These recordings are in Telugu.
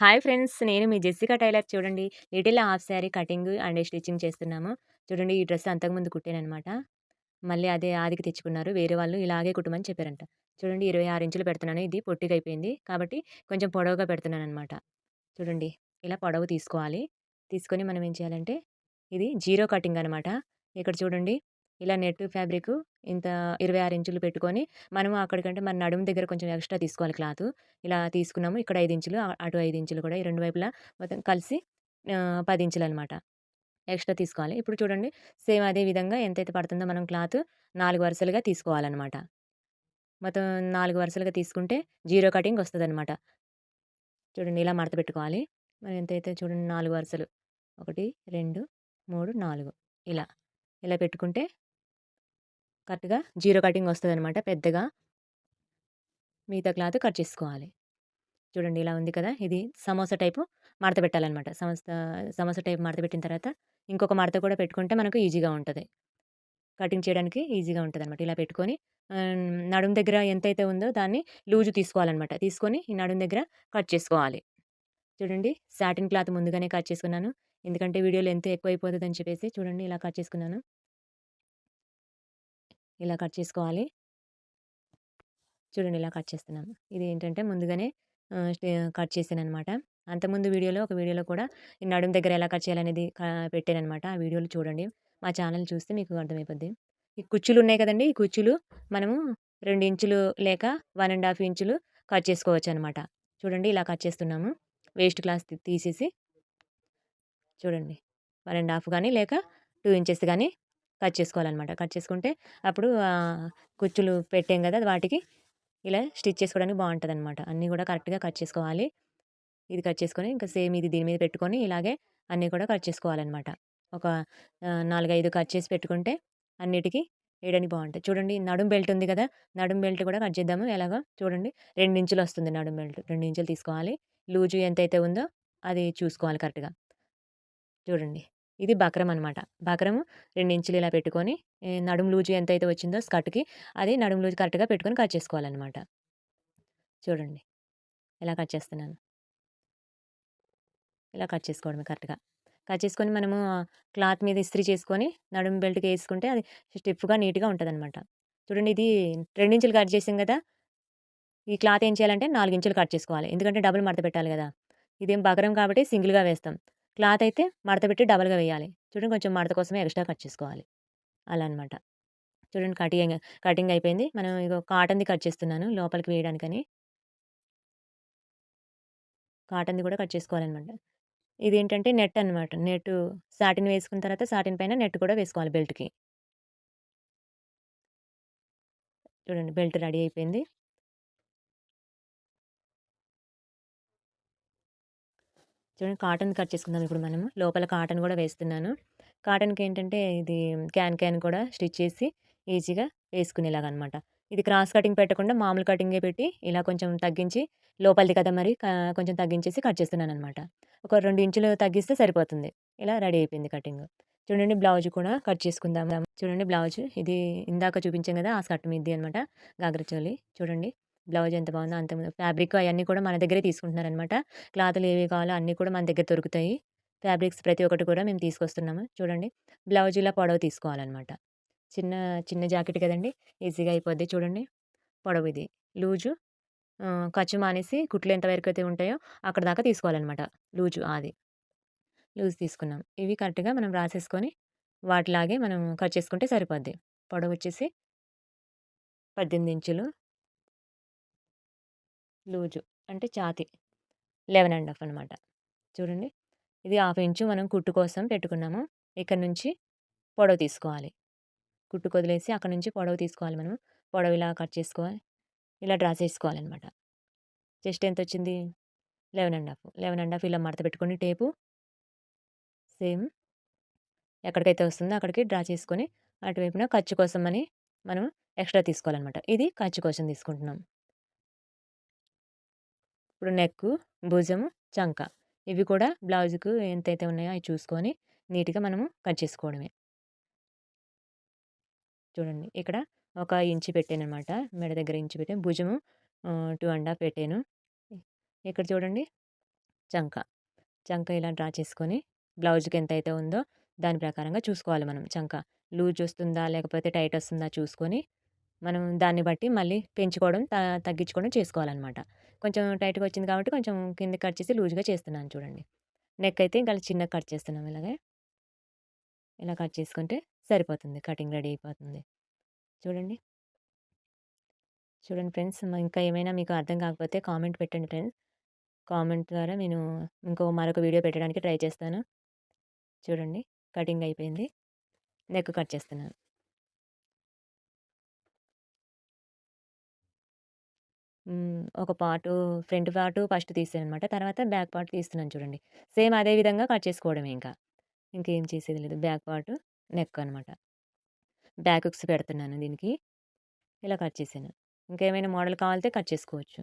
Hi friends. నేను మీ జెస్సికా టైలర్ చూడండి. Little half sari cutting and stitching చేస్తున్నాము. చూడండి ఈ డ్రెస్ అంతకుముందు కుట్టానమాట మళ్ళీ అదే ఆదికి తెచ్చుకున్నారు. వేరే వాళ్ళు ఇలాగే కుట్టమని చెప్పారంట. చూడండి ఇరవై ఆరు ఇంచులు పెడుతున్నాను. ఇది పొట్టిగా అయిపోయింది. కాబట్టి కొంచెం పొడవుగా పెడుతున్నాను అనమాట చూడండి ఇలా పొడవు తీసుకోవాలి. తీసుకొని మనం ఏం చేయాలంటే ఇది జీరో కటింగ్ అనమాట ఇక్కడ చూడండి ఇలా నెట్ ఫ్యాబ్రిక్ ఇంత ఇరవై ఆరు ఇంచులు పెట్టుకొని మనము అక్కడికంటే మన నడుము దగ్గర కొంచెం ఎక్స్ట్రా తీసుకోవాలి క్లాత్. ఇలా తీసుకున్నాము. ఇక్కడ ఐదు ఇంచులు అటు ఐదు ఇంచులు కూడా ఈ రెండు వైపులా మొత్తం కలిసి పది ఇంచులు అనమాట ఎక్స్ట్రా తీసుకోవాలి. ఇప్పుడు చూడండి సేమ్ అదే విధంగా ఎంతైతే పడుతుందో మనం క్లాత్ నాలుగు వరుసలుగా తీసుకోవాలన్నమాట మొత్తం నాలుగు వరుసలుగా తీసుకుంటే జీరో కటింగ్ వస్తుంది అనమాట చూడండి ఇలా మడత పెట్టుకోవాలి. మరి ఎంతైతే చూడండి నాలుగు వరుసలు. ఒకటి రెండు మూడు నాలుగు. ఇలా ఇలా పెట్టుకుంటే కరెక్ట్‌గా జీరో కటింగ్ వస్తుంది అనమాట పెద్దగా. మిగతా క్లాత్ కట్ చేసుకోవాలి. చూడండి ఇలా ఉంది కదా! ఇది సమోసా టైపు మడత పెట్టాలన్నమాట సమస్త సమోసా టైప్ మడత పెట్టిన తర్వాత ఇంకొక మడత కూడా పెట్టుకుంటే మనకు ఈజీగా ఉంటుంది కటింగ్ చేయడానికి ఈజీగా ఉంటుంది అనమాట ఇలా పెట్టుకొని నడుం దగ్గర ఎంతైతే ఉందో దాన్ని లూజు తీసుకోవాలన్నమాట తీసుకొని ఈ నడుం దగ్గర కట్ చేసుకోవాలి. చూడండి సాటిన్ క్లాత్ ముందుగానే కట్ చేసుకున్నాను. ఎందుకంటే వీడియోలో ఎంత ఎక్కువైపోతదని చెప్పేసి చూడండి ఇలా కట్ చేసుకున్నాను. ఇలా కట్ చేసుకోవాలి. చూడండి ఇలా కట్ చేస్తున్నాము ఇది ఏంటంటే ముందుగానే కట్ చేశాననమాట అంతకుముందు వీడియోలో ఒక వీడియోలో కూడా నడుము దగ్గర ఎలా కట్ చేయాలనేది అనమాట ఆ వీడియోలు చూడండి. మా ఛానల్ చూస్తే మీకు అర్థమైపోద్ది. ఈ కుచ్చులు ఉన్నాయి కదండి! ఈ కుచ్చులు మనము రెండు ఇంచులు లేక వన్ అండ్ హాఫ్ ఇంచులు కట్ చేసుకోవచ్చు అనమాట చూడండి ఇలా కట్ చేస్తున్నాము. వేస్ట్ క్లాస్ తీసేసి చూడండి. వన్ అండ్ హాఫ్ కానీ లేక టూ ఇంచెస్ కానీ కట్ చేసుకోవాలన్నమాట. కట్ చేసుకుంటే అప్పుడు కుచ్చులు పెట్టాం కదా! వాటికి ఇలా స్టిచ్ చేసుకోవడానికి బాగుంటుంది అనమాట అన్నీ కూడా కరెక్ట్గా కట్ చేసుకోవాలి. ఇది కట్ చేసుకొని ఇంకా సేమ్ ఇది దీని మీద పెట్టుకొని ఇలాగే అన్నీ కూడా కట్ చేసుకోవాలన్నమాట. ఒక నాలుగైదు కట్ చేసి పెట్టుకుంటే అన్నిటికీ వేయడానికి బాగుంటుంది. చూడండి నడుం బెల్ట్ ఉంది కదా! నడుం బెల్ట్ కూడా కట్ చేద్దాము. ఎలాగో చూడండి రెండు ఇంచులు వస్తుంది నడుం బెల్ట్. రెండు ఇంచులు తీసుకోవాలి. లూజు ఎంతైతే ఉందో అది చూసుకోవాలి కరెక్ట్గా. చూడండి. ఇది బక్రం అనమాట బక్రము రెండు ఇంచులు ఇలా పెట్టుకొని నడుము లూజు అయితే వచ్చిందో స్కర్ట్కి అది నడుము లూజు కరెక్ట్గా పెట్టుకొని కట్ చేసుకోవాలన్నమాట. చూడండి. ఇలా కట్ చేస్తున్నాను. ఇలా కట్ చేసుకోవడమే కరెక్ట్గా. కట్ చేసుకొని మనము క్లాత్ మీద ఇస్త్రీ చేసుకొని నడుము బెల్ట్కి వేసుకుంటే అది స్టిఫ్గా నీట్గా ఉంటుంది అనమాట చూడండి ఇది ఇంచులు కట్ చేసాం కదా! ఈ క్లాత్ ఏం చేయాలంటే నాలుగు ఇంచులు కట్ చేసుకోవాలి. ఎందుకంటే డబుల్ మడత పెట్టాలి కదా! ఇదేం బకరం కాబట్టి సింగిల్గా వేస్తాం. క్లాత్ అయితే మడత పెట్టి డబల్గా వేయాలి. చూడండి కొంచెం మడత కోసమే ఎక్స్ట్రా కట్ చేసుకోవాలి. అలా అనమాట చూడండి కటింగ్ కటింగ్ అయిపోయింది. మనం ఇక కాటన్ది కట్ చేస్తున్నాను లోపలికి వేయడానికని. కాటన్ది కూడా కట్ చేసుకోవాలన్నమాట ఇదేంటంటే నెట్ అనమాట నెట్ సాటిన్ వేసుకున్న తర్వాత సాటిన్ పైన నెట్ కూడా వేసుకోవాలి బెల్ట్కి. చూడండి బెల్ట్ రెడీ అయిపోయింది. చూడండి కాటన్ కట్ చేసుకుందాం ఇప్పుడు మనము. లోపల కాటన్ కూడా వేస్తున్నాను. కాటన్కి ఏంటంటే ఇది క్యాన్ క్యాన్ కూడా స్టిచ్ చేసి ఈజీగా వేసుకునేలాగా అనమాట ఇది క్రాస్ కటింగ్ పెట్టకుండా మామూలు కటింగే పెట్టి ఇలా కొంచెం తగ్గించి లోపలిది కదా మరి కొంచెం తగ్గించేసి కట్ చేస్తున్నాను అనమాట ఒక రెండు ఇంచులు తగ్గిస్తే సరిపోతుంది. ఇలా రెడీ అయిపోయింది కటింగ్. చూడండి బ్లౌజ్ కూడా కట్ చేసుకుందాం. చూడండి బ్లౌజ్ ఇది ఇందాక చూపించాం కదా ఆ స్కర్ట్ మీది అనమాట. గాగ్రచోలి చూడండి. బ్లౌజ్ ఎంత బాగుందో అంత ఫ్యాబ్రిక్ అవన్నీ కూడా మన దగ్గరే తీసుకుంటున్నారనమాట క్లాతులు ఏవి కావాలో అన్నీ కూడా మన దగ్గర దొరుకుతాయి. ఫ్యాబ్రిక్స్ ప్రతి ఒక్కటి కూడా మేము తీసుకొస్తున్నాము. చూడండి బ్లౌజ్ ఇలా పొడవు తీసుకోవాలన్నమాట. చిన్న చిన్న జాకెట్ కదండి ఈజీగా అయిపోద్ది చూడండి. పొడవు ఇది. లూజు ఖర్చు మానేసి కుట్లు ఎంతవరకు అయితే ఉంటాయో అక్కడ దాకా తీసుకోవాలన్నమాట. లూజు అది లూజ్ తీసుకున్నాం. ఇవి కరెక్ట్గా మనం రాసేసుకొని వాటిలాగే మనం కట్ చేసుకుంటే సరిపోద్ది. పొడవు వచ్చేసి పద్దెనిమిది ఇంచులు లూజు అంటే ఛాతీ. లెవెన్ అండ్ హాఫ్ అనమాట చూడండి. ఇది హాఫ్ ఇంచు మనం కుట్టు కోసం పెట్టుకున్నాము. ఇక్కడ నుంచి పొడవు తీసుకోవాలి. కుట్టు కొదిలేసి అక్కడ నుంచి పొడవు తీసుకోవాలి మనం. పొడవు ఇలా కట్ చేసుకోవాలి. ఇలా డ్రా చేసుకోవాలన్నమాట. జస్ట్ ఎంత వచ్చింది eleven and half. Eleven and half ఇలా మడత పెట్టుకొని టేపు. సేమ్. ఎక్కడికైతే వస్తుందో అక్కడికి డ్రా చేసుకొని అటువైపున ఖర్చు కోసం అని మనం ఎక్స్ట్రా తీసుకోవాలన్నమాట. ఇది ఖర్చు కోసం తీసుకుంటున్నాం. ఇప్పుడు నెక్ భుజము చంక ఇవి కూడా బ్లౌజ్కు ఎంతైతే ఉన్నాయో అవి చూసుకొని నీట్గా మనము కట్ చేసుకోవడమే చూడండి ఇక్కడ ఒక ఇంచు పెట్టాను అనమాట మెడ దగ్గర ఇంచు పెట్టాను భుజము టూ అండ్ హాఫ్ పెట్టాను ఇక్కడ చూడండి చంక. చంక ఇలా డ్రా చేసుకొని బ్లౌజ్‌కి ఎంతైతే ఉందో దాని ప్రకారంగా చూసుకోవాలి మనం చంక. లూజ్ వస్తుందా? లేకపోతే టైట్ వస్తుందా? చూసుకొని మనం దాన్ని బట్టి మళ్ళీ పెంచుకోవడం, త తగ్గించుకోవడం చేసుకోవాలన్నమాట కొంచెం టైట్‌గా వచ్చింది కాబట్టి కొంచెం కింద కట్ చేసి లూజ్‌గా చేస్తున్నాను చూడండి. నెక్ అయితే ఇంకా చిన్నగా కట్ చేస్తున్నాం ఇలాగే. ఇలా కట్ చేసుకుంటే సరిపోతుంది. కటింగ్ రెడీ అయిపోతుంది. చూడండి. చూడండి ఫ్రెండ్స్ ఇంకా ఏమైనా మీకు అర్థం కాకపోతే కామెంట్ పెట్టండి ఫ్రెండ్స్. కామెంట్ ద్వారా నేను ఇంకో మరొక వీడియో పెట్టడానికి ట్రై చేస్తాను. చూడండి కటింగ్ అయిపోయింది. నెక్ కట్ చేస్తున్నాను. హ్మ్. ఒక పార్టు ఫ్రంట్ పార్టు ఫస్ట్ తీసాననమాట. తర్వాత బ్యాక్ పార్ట్ తీస్తున్నాను చూడండి. సేమ్ అదే విధంగా కట్ చేసుకోవడమే ఇంకా. ఇంకేం చేసేది లేదు. బ్యాక్ పార్టు, నెక్ అనమాట. బ్యాక్ హుక్స్ పెడుతున్నాను దీనికి. ఇలా కట్ చేశాను. ఇంకేమైనా మోడల్ కావాలితే కట్ చేసుకోవచ్చు.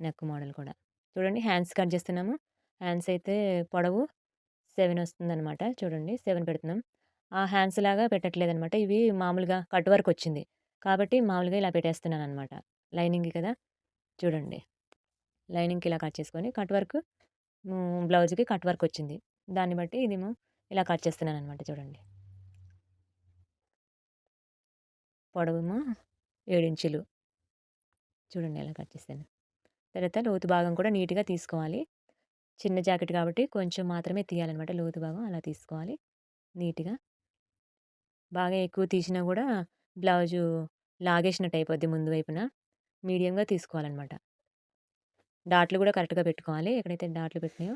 నెక్ మోడల్ కూడా. చూడండి హ్యాండ్స్ కట్ చేస్తున్నాము. హ్యాండ్స్ అయితే పొడవు 7 వస్తుందనమాట. చూడండి 7 పెడుతున్నాం. ఆ హ్యాండ్స్ లాగా పెట్టట్లేదనమాట. ఇవి మామూలుగా కట్ వర్క్ వచ్చింది. కాబట్టి మామూలుగా ఇలా పెట్టేస్తున్నాననమాట. లైనింగ్ కదా! చూడండి. లైనింగ్‌కి ఇలా కట్ చేసుకొని కట్ వర్క్ బ్లౌజ్‌కి కట్ వర్క్ వచ్చింది. దాన్ని బట్టి ఇది ఇలా కట్ చేస్తున్నాను అనమాట చూడండి. పొడవేమో ఏడించులు చూడండి ఎలా కట్ చేస్తాను తర్వాత లోతు భాగం కూడా నీట్‌గా తీసుకోవాలి. చిన్న జాకెట్ కాబట్టి కొంచెం మాత్రమే తీయాలనమాట లోతు భాగం అలా తీసుకోవాలి నీట్‌గా. బాగా ఎక్కువ తీసినా కూడా బ్లౌజు లాగేసినట్టు అయిపోద్ది ముందు వైపున. మీడియంగా తీసుకోవాలన్నమాట డాట్లు కూడా కరెక్ట్‌గా పెట్టుకోవాలి. ఎక్కడైతే డాట్లు పెట్టినాయో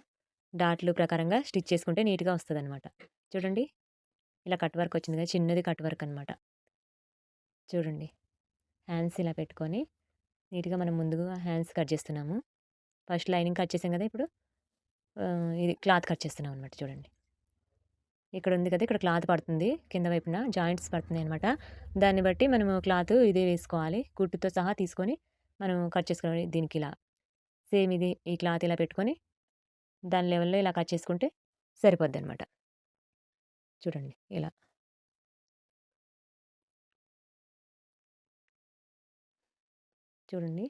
డాట్లు ప్రకారంగా స్టిచ్ చేసుకుంటే నీట్‌గా వస్తదనమాట. చూడండి. ఇలా కట్ వర్క్ వచ్చింది కదా! చిన్నది కట్ వర్క్ అనమాట. చూడండి. హ్యాండ్స్ ఇలా పెట్టుకొని నీట్‌గా మనం ముందుగా హ్యాండ్స్ కట్ చేస్తున్నాము. ఫస్ట్ లైనింగ్ కట్ చేసాం కదా! ఇప్పుడు ఇది క్లాత్ కట్ చేస్తున్నాం అనమాట చూడండి. ఇక్కడ ఉంది కదా! ఇక్కడ క్లాత్ పడుతుంది. కింద వైపున జాయింట్స్ పడుతున్నాయనమాట. దాన్ని బట్టి మనము క్లాత్ ఇదే వేసుకోవాలి. కుట్టుతో సహా తీసుకొని మనం కట్ చేసుకోవాలి దీనికి ఇలా. సేమ్ ఇది ఈ క్లాత్ ఇలా పెట్టుకొని దాని లెవెల్‌లో ఇలా కట్ చేసుకుంటే సరిపోద్దనమాట. చూడండి ఇలా. చూడండి.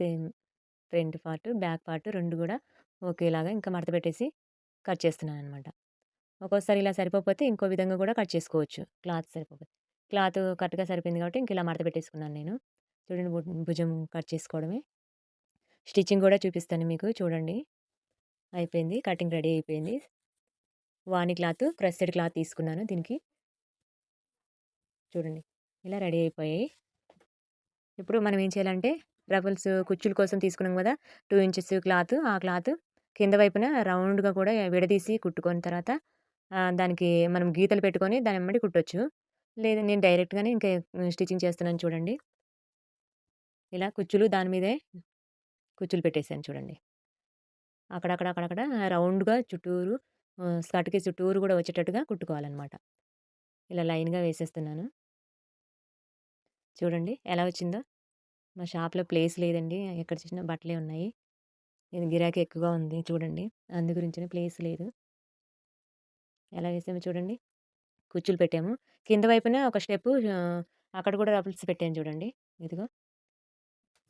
Same front part, back part రెండు కూడా ఒకేలాగా ఇంకా మడత పెట్టేసి కట్ చేస్తున్నాననమాట. ఒక్కోసారి ఇలా సరిపోతే ఇంకో విధంగా కూడా కట్ చేసుకోవచ్చు. క్లాత్ సరిపోతే క్లాత్ కరెక్ట్‌గా సరిపోయింది కాబట్టి ఇంక ఇలా మడత పెట్టేసుకున్నాను నేను. చూడండి భుజం కట్ చేసుకోవడమే. స్టిచ్చింగ్ కూడా చూపిస్తాను మీకు చూడండి. అయిపోయింది. కటింగ్ రెడీ అయిపోయింది. వాణి క్లాత్, క్రస్టెడ్ క్లాత్ తీసుకున్నాను దీనికి. చూడండి. ఇలా రెడీ అయిపోయాయి. ఇప్పుడు మనం ఏం చేయాలంటే రఫుల్స్ కుచ్చుల కోసం తీసుకున్నాం కదా! టూ ఇంచెస్ క్లాత్ ఆ క్లాత్ కింద వైపున రౌండ్‌గా కూడా విడదీసి కుట్టుకొని తర్వాత దానికి మనం గీతలు పెట్టుకొని దాని వెంబడి కుట్టొచ్చు. లేదు నేను డైరెక్ట్‌గానే ఇంకా స్టిచ్చింగ్ చేస్తున్నాను చూడండి. ఇలా కుచ్చులు దాని మీదే కుచ్చులు పెట్టేసాను చూడండి. అక్కడక్కడ, అక్కడక్కడ రౌండ్‌గా చుట్టూరు స్కర్ట్‌కి చుట్టూరు కూడా వచ్చేటట్టుగా కుట్టుకోవాలన్నమాట ఇలా లైన్‌గా వేసేస్తున్నాను. చూడండి ఎలా వచ్చిందో. మా షాప్‌లో ప్లేస్ లేదండి. ఎక్కడ చూసినా బట్టలే ఉన్నాయి. ఇది గిరాకీ ఎక్కువగా ఉంది చూడండి. అందు గురించిన ప్లేస్ లేదు. ఎలా వేసామో చూడండి. కుచ్చులు పెట్టాము. కింద వైపున ఒక స్టెప్ అక్కడ కూడా రఫుల్స్ పెట్టాను చూడండి. ఇదిగో.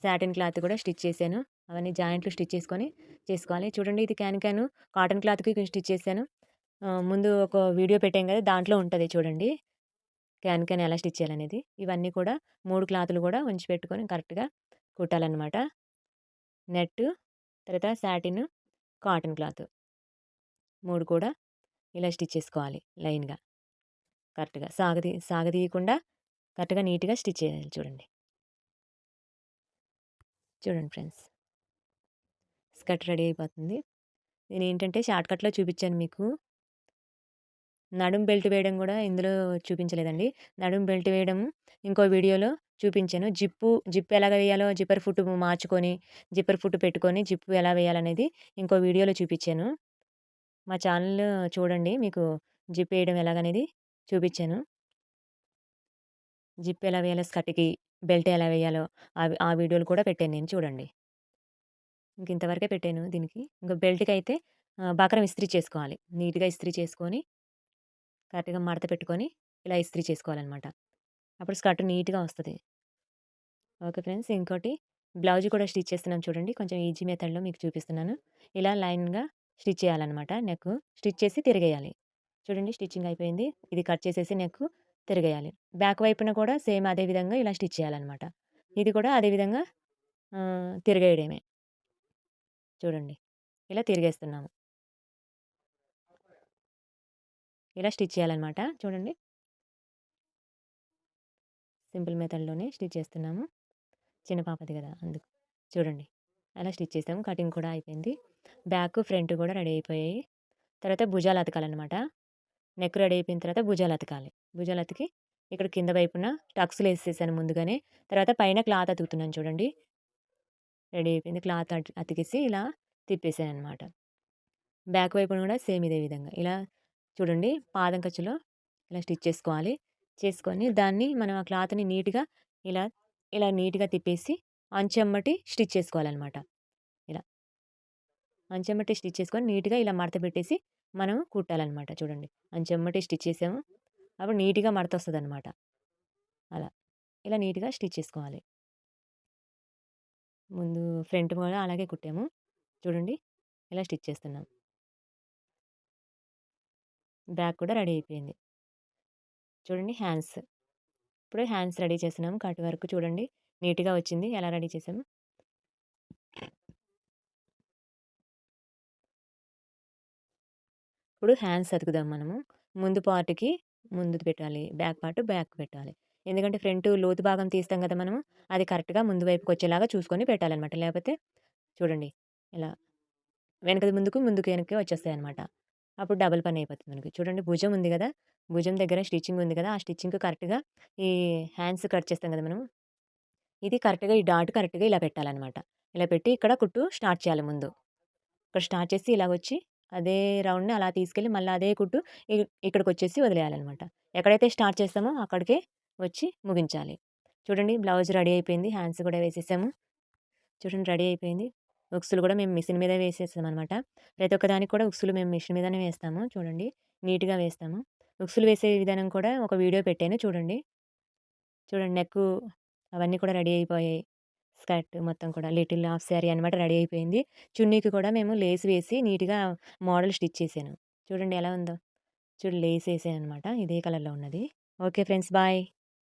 సాటిన్ క్లాత్ కూడా స్టిచ్ చేశాను. అవన్నీ జాయింట్లు స్టిచ్ చేసుకొని చేసుకోవాలి. చూడండి ఇది క్యాన్ క్యాను కాటన్ క్లాత్‌కి స్టిచ్ చేశాను. ముందు ఒక వీడియో పెట్టాం కదా! దాంట్లో ఉంటుంది చూడండి. క్యాన్ క్యాన్ ఎలా స్టిచ్ చేయాలనేది. ఇవన్నీ కూడా మూడు క్లాతులు కూడా ఉంచి పెట్టుకొని కరెక్ట్‌గా కుట్టాలన్నమాట నెట్టు, తర్వాత శాటిన్ కాటన్ క్లాత్. మూడు కూడా ఇలా స్టిచ్ చేసుకోవాలి లైన్‌గా. కరెక్ట్‌గా సాగది సాగదీయకుండా కరెక్ట్‌గా నీట్‌గా స్టిచ్ చేయాలి చూడండి. చూడండి ఫ్రెండ్స్. స్కర్ట్ రెడీ అయిపోతుంది. నేను ఏంటంటే షార్ట్‌కట్‌లో చూపించాను మీకు. నడుం బెల్ట్ వేయడం కూడా ఇందులో చూపించలేదండి. నడుం బెల్ట్ వేయడం ఇంకో వీడియోలో చూపించాను. జిప్పు జిప్ ఎలాగ వేయాలో జిప్పర్ ఫుట్ మార్చుకొని, జిప్పర్ ఫుట్ పెట్టుకొని జిప్పు ఎలా వేయాలనేది ఇంకో వీడియోలో చూపించాను. మా ఛానల్ చూడండి. మీకు జిప్ వేయడం ఎలాగనేది చూపించాను. జిప్ ఎలా వేయాలో స్కర్ట్‌కి, బెల్ట్ ఎలా వేయాలో అవి ఆ వీడియోలు కూడా పెట్టాను నేను చూడండి. ఇంక ఇంతవరకే పెట్టాను దీనికి. ఇంకా బెల్ట్కి అయితే బకరం ఇస్త్రీ చేసుకోవాలి. నీట్‌గా ఇస్త్రీ చేసుకొని కరెక్ట్‌గా మడత పెట్టుకొని ఇలా ఇస్త్రీ చేసుకోవాలనమాట. అప్పుడు స్కర్ట్ నీట్‌గా వస్తుంది ఓకే ఫ్రెండ్స్. ఇంకోటి బ్లౌజ్ కూడా స్టిచ్ చేస్తున్నాం చూడండి. కొంచెం ఈజీ మెథడ్‌లో మీకు చూపిస్తున్నాను. ఇలా లైన్‌గా స్టిచ్ చేయాలన్నమాట నెక్ స్టిచ్ చేసి తిరిగేయాలి. చూడండి స్టిచ్చింగ్ అయిపోయింది. ఇది కట్ చేసేసి నెక్ తిరిగేయాలి. బ్యాక్ వైపున కూడా సేమ్ అదే విధంగా ఇలా స్టిచ్ చేయాలన్నమాట ఇది కూడా అదే విధంగా తిరిగేయడమే చూడండి. ఇలా తిరిగేస్తున్నాము. ఇలా స్టిచ్ చేయాలన్నమాట చూడండి. సింపుల్ మెథడ్‌లోనే స్టిచ్ చేస్తున్నాము. చిన్న పాపది కదా అందుకు. చూడండి. అలా స్టిచ్ చేసాము. కటింగ్ కూడా అయిపోయింది. బ్యాక్, ఫ్రంట్ కూడా రెడీ అయిపోయాయి. తర్వాత భుజాలు అతకాలనమాట. నెక్ రెడీ అయిపోయిన తర్వాత భుజాలు అతకాలి. భుజాలు అతికి ఇక్కడ కింద వైపున టక్స్‌లేసేసాను ముందుగానే. తర్వాత పైన క్లాత్ అతుకుతున్నాను చూడండి. రెడీ అయిపోయింది. క్లాత్ అట్ అతికేసి ఇలా తిప్పేసాను అనమాట బ్యాక్ వైపున కూడా సేమ్ ఇదే విధంగా. ఇలా చూడండి పాదం ఖర్చులో ఇలా స్టిచ్ చేసుకోవాలి. చేసుకొని దాన్ని మనం ఆ క్లాత్‌ని నీట్‌గా ఇలా, ఇలా నీట్‌గా తిప్పేసి అంచెమ్మటి స్టిచ్ చేసుకోవాలనమాట. ఇలా. అంచెమ్మటి స్టిచ్ చేసుకొని నీట్‌గా ఇలా మడత పెట్టేసి మనం కుట్టాలన్నమాట చూడండి. అంచెమ్మటి స్టిచ్ చేసాము. అప్పుడు నీట్‌గా మడత వస్తుంది అనమాట అలా. ఇలా నీట్‌గా స్టిచ్ చేసుకోవాలి. ముందు ఫ్రంట్ కూడా అలాగే కుట్టాము. చూడండి. ఇలా స్టిచ్ చేస్తున్నాం. బ్యాక్ కూడా రెడీ అయిపోయింది. చూడండి హ్యాండ్స్. ఇప్పుడు హ్యాండ్స్ రెడీ చేసినాము కట్ వరకు చూడండి. నీట్‌గా వచ్చింది. ఎలా రెడీ చేసాము. ఇప్పుడు హ్యాండ్స్ అతుకుదాం మనము. ముందు పార్ట్‌కి ముందు పెట్టాలి. బ్యాక్ పార్ట్ బ్యాక్ పెట్టాలి. ఎందుకంటే ఫ్రంట్ లోతు భాగం తీస్తాం కదా మనము. అది కరెక్ట్‌గా ముందు వైపుకొచ్చేలాగా చూసుకొని పెట్టాలన్నమాట లేకపోతే చూడండి. ఇలా వెనకది ముందుకు, ముందుకు వెనక్కి వచ్చేస్తాయనమాట. అప్పుడు డబుల్ పని అయిపోతుంది మనకి. చూడండి భుజం ఉంది కదా భుజం దగ్గర స్టిచ్చింగ్ ఉంది కదా! ఆ స్టిచ్చింగ్‌కి కరెక్ట్‌గా ఈ హ్యాండ్స్ కట్ చేస్తాం కదా మనం. ఇది కరెక్ట్‌గా ఈ డాట్ కరెక్ట్‌గా ఇలా పెట్టాలన్నమాట ఇలా పెట్టి ఇక్కడ కుట్టు స్టార్ట్ చేయాలి ముందు. ఇక్కడ స్టార్ట్ చేసి ఇలా వచ్చి అదే రౌండ్‌ని అలా తీసుకెళ్ళి మళ్ళీ అదే కుట్టు ఇక్కడికి వచ్చేసి వదిలేయాలన్నమాట ఎక్కడైతే స్టార్ట్ చేస్తామో అక్కడికే వచ్చి ముగించాలి. చూడండి బ్లౌజ్ రెడీ అయిపోయింది. హ్యాండ్స్ కూడా వేసేసాము. చూడండి రెడీ అయిపోయింది. ఉక్సులు కూడా మేము మిషన్ మీద వేసేస్తాం అనమాట ప్రతి ఒక్కదానికి కూడా ఉక్సులు మేము మిషన్ మీదనే వేస్తాము. చూడండి. నీట్‌గా వేస్తాము. ఉక్సులు వేసే విధానం కూడా ఒక వీడియో పెట్టాను చూడండి. చూడండి నెక్కు అవన్నీ కూడా రెడీ అయిపోయాయి. స్కర్ట్ మొత్తం కూడా లిటిల్ హాఫ్ శారీ అనమాట రెడీ అయిపోయింది. చున్నీకి కూడా మేము లేస్ వేసి నీట్‌గా మోడల్ స్టిచ్ చేశాను. చూడండి ఎలా ఉందో. చూడు లేస్ వేసాను అనమాట ఇదే కలర్‌లో ఉన్నది. Okay friends bye.